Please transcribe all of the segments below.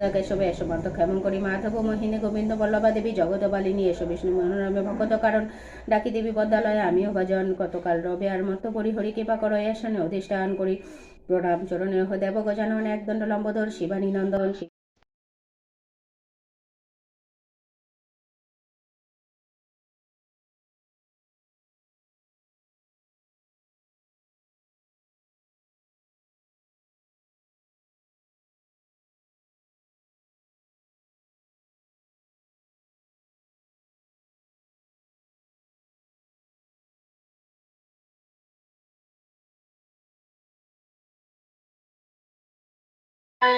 কেশবে এসো মন্ত ক্ষেমন করি মাধব মোহিনী, গোবিন্দ, বল্লভা দেবী জগদবালিনী এসো বিষ্ণু মনোরমে ভগত কারণ। ডাকি দেবী পদ্মালয়ে, আমিও ভজন কতকাল রবে আর মত করি, হরি কৃপা করো এসনে অধিষ্ঠান করি। প্রণাম চরণে দেব গজানন, একদণ্ড লম্বধর শিবানী নন্দন গুড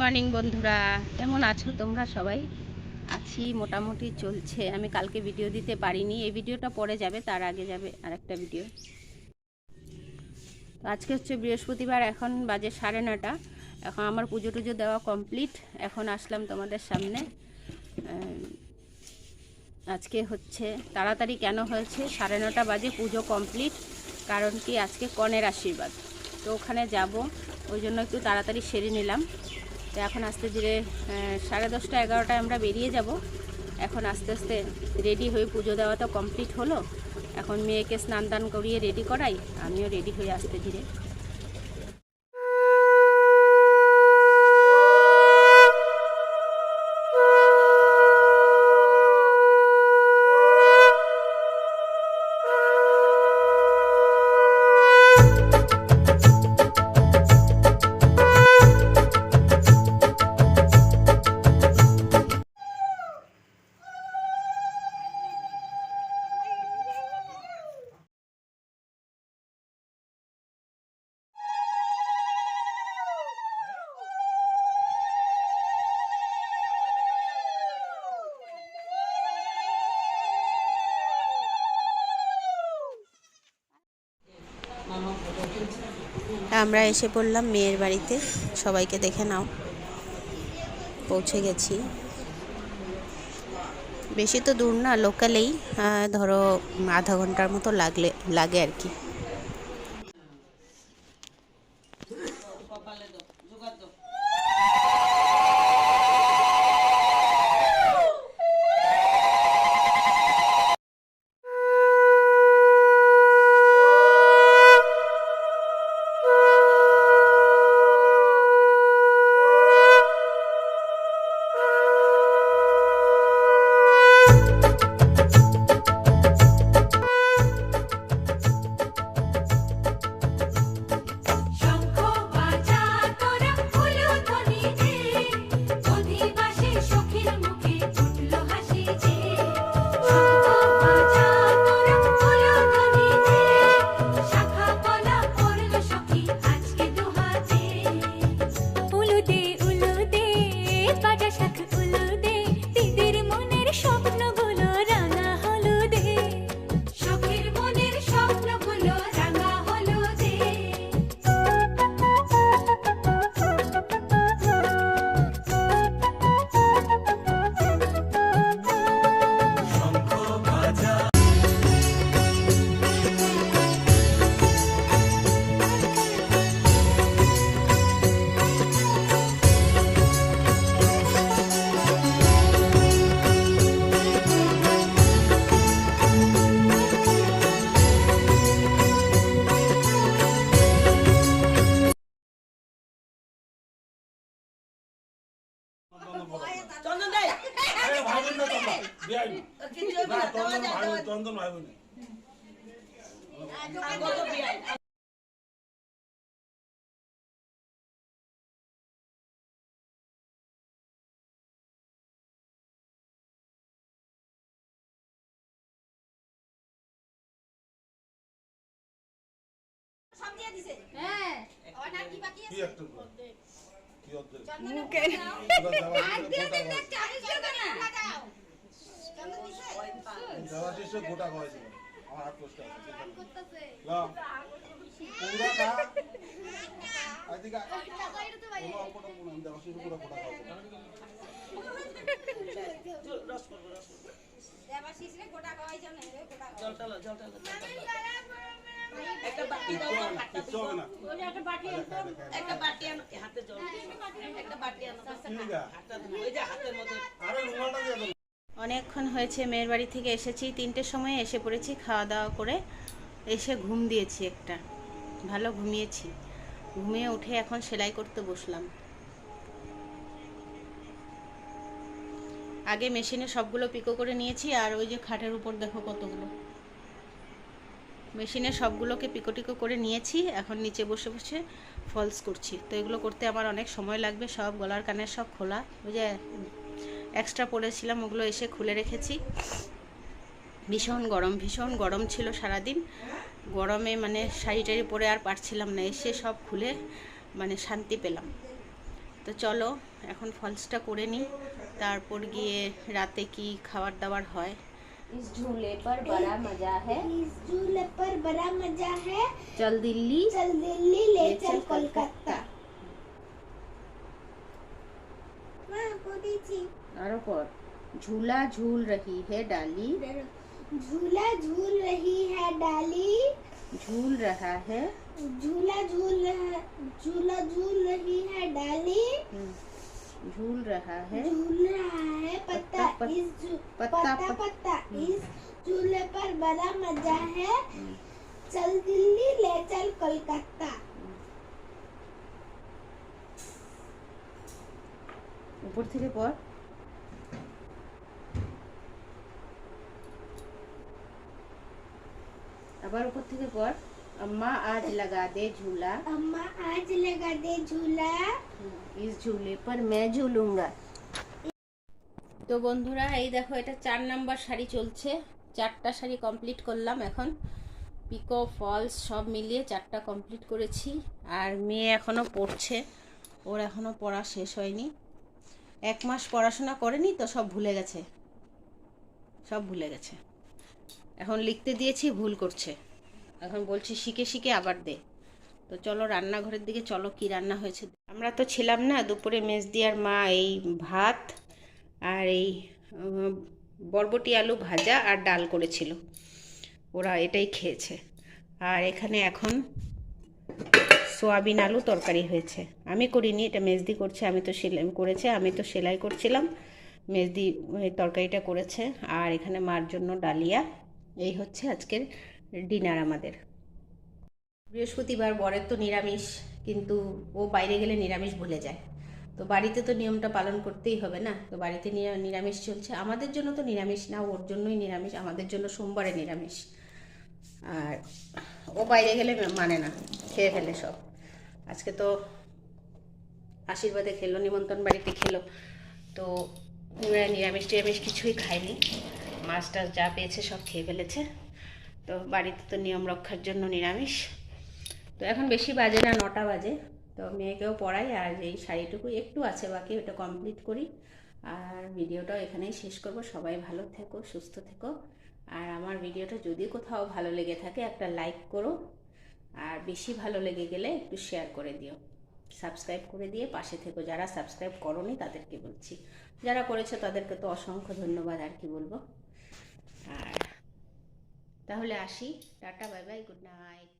মর্নিং বন্ধুরা। কেমন আছো তোমরা সবাই? আছি, মোটামুটি চলছে। আমি কালকে ভিডিও দিতে পারিনি। এই ভিডিওটা পরে যাবে, তার আগে যাবে আরেকটা ভিডিও আজকে হচ্ছে বৃহস্পতিবার, এখন বাজে সাড়ে নটা এখন আমার পুজো টুজো দেওয়া কমপ্লিট এখন আসলাম তোমাদের সামনে। আজকে হচ্ছে, তাড়াতাড়ি কেন হয়েছে? সাড়ে নটা বাজে পুজো কমপ্লিট কারণ কি আজকে কনের আশীর্বাদ। তো ওখানে যাব, ওই জন্য একটু তাড়াতাড়ি সেরে নিলাম। তো এখন আস্তে ধীরে সাড়ে দশটা এগারোটায় আমরা বেরিয়ে যাব। এখন আস্তে আস্তে রেডি হয়ে পুজো দেওয়া তো কমপ্লিট হলো। এখন মেয়েকে স্নান দান করিয়ে রেডি করাই, আমিও রেডি হয়ে আসতে ধীরে। আমরা এসে পড়লাম মেয়ের বাড়িতে। সবাইকে দেখে নাও। পৌঁছে গেছি। বেশি তো দূর না লোকালেই ধরো, আধা ঘণ্টার মতো লাগলে, লাগে আর কি। চন্দন দেই আরে ভাই বোন না তোমরা বিয়াই। না চন্দন ভাই বোন চন্দন ভাই বোন আগত বিয়াই। কি একটা কি অর্ধেক যাওয়া শেষে গোটা খাওয়াইছিল আমার হাত কষ্ট আছে লা পুরা খা আদিকা একটা বাটি দাও একটা বাটি আনো হাতে জল। একটা বাটি আনো হাতটা। যে হাতের মধ্যে। আরে রুমালটা দিয়ে অনেকক্ষণ হয়েছে মেয়ের বাড়ি থেকে এসেছি। তিনটের সময় এসে পড়েছি খাওয়া দাওয়া করে। এসে ঘুম দিয়েছি একটা। ভালো ঘুমিয়েছি। ঘুমিয়ে উঠে এখন সেলাই করতে বসলাম। আগে মেশিনে সবগুলো পিকো করে নিয়েছি আর ওই যে খাটের উপর দেখো কতগুলো। মেশিনে সবগুলোকে পিকোটিকো করে নিয়েছি, এখন নিচে বসে বসে ফলস করছি। তো এগুলো করতে আমার অনেক সময় লাগবে, সব গলার কানের সব খোলা। ওই যে এক্সট্রা পরেছিলাম, ওগুলো এসে খুলে রেখেছি। ভীষণ গরম ভীষণ গরম ছিল সারাদিন। গরমে মানে শাড়ি টাড়ি পরে আর পারছিলাম না, এসে সব খুলে মানে শান্তি পেলাম। তো চলো, এখন ফলসটা করে নিই। তারপর গিয়ে রাতে কি খাবার দাবার হয়? इस झूले पर बड़ा मज़ा है। इस झूले पर बड़ा मज़ा है। चल दिल्ली। चल दिल्ली ले चल कोलकाता। आरो पर झूला झूल रही है डाली। झूला झूल रही है डाली। झूल रहा है। झूला झूल रहा झूला झूल रही है डाली। झूल रहा है झूल रहा है पत्ता पत्ता, इस झू- पत्ता, पत्ता पत्ता। पत्ता इस झूले पर बड़ा मजा है चल दिल्ली ले चल कोलकाता উপর থেকে পর আবার উপর থেকে পর अम्मा आज लगा दे झूला अम्मा आज लगा दे झूला इस झूले पर मैं झूलूंगा তো বন্ধুরা এই দেখো এটা চার নাম্বার শাড়ি চলছে চারটা শাড়ি কমপ্লিট করলাম এখন পিকো ফলস সব মিলিয়ে চারটা কমপ্লিট করেছি আর মেয়ে এখনো পড়ছে ওর এখনো পড়া শেষ হয়নি এক মাস পড়াশোনা করেনি তো সব ভুলে গেছে সব ভুলে গেছে এখন লিখতে দিয়েছি ভুল করছে এখন বলছি শিখে শিখে আবার দে। তো চলো রান্নাঘরের দিকে চলো কি রান্না হয়েছে। আমরা তো ছিলাম না, দুপুরে মেজদি আর মা এই ভাত আর এই বরবটি আলু ভাজা আর ডাল করেছিল। ওরা এটাই খেয়েছে। আর এখানে এখন সোয়াবিন আলু তরকারি হয়েছে। আমি করিনি, এটা মেজদি করছে, আমি তো সেলাই করেছে, আমি তো সেলাই করছিলাম। মেজদি তরকারিটা করেছে। আর এখানে মার জন্য ডালিয়া। এই হচ্ছে আজকের ডিনার আমাদের। বৃহস্পতিবার বরের তো নিরামিষ, কিন্তু ও বাইরে গেলে নিরামিষ ভুলে যায়। তো বাড়িতে তো নিয়মটা পালন করতেই হবে না? তো বাড়িতে নিরা- নিরামিষ চলছে। আমাদের জন্য তো নিরামিষ না, ওর জন্যই নিরামিষ। আমাদের জন্য সোমবারে নিরামিষ। আর ও বাইরে গেলে মানে না, খেয়ে ফেলে সব। আজকে তো আশীর্বাদে খেলো, নিমন্ত্রণ বাড়িতে খেলো। তো নিরামিষ টিরামিষ কিছুই খায়নি মাছ টাছ যা পেয়েছে সব খেয়ে ফেলেছে। তো বাড়িতে তো নিয়ম রক্ষার জন্য নিরামিষ। তো এখন বেশি বাজে না, নটা বাজে। তো মেয়েকেও পড়াই আর এই শাড়িটুকু একটু আছে বাকি ওটা কমপ্লিট করি। আর ভিডিওটাও এখানেই শেষ করব। সবাই ভালো থেকো, সুস্থ থেকো। আর আমার ভিডিওটা যদি কোথাও ভালো লেগে থাকে একটা লাইক করো। আর বেশি ভালো লেগে গেলে একটু শেয়ার করে দিও। সাবস্ক্রাইব করে দিয়ে পাশে থেকো। যারা সাবস্ক্রাইব করনি তাদেরকে বলছি। যারা করেছে তাদেরকে তো অসংখ্য ধন্যবাদ, আর কি বলব। আর তাহলে আসি tata bye bye good night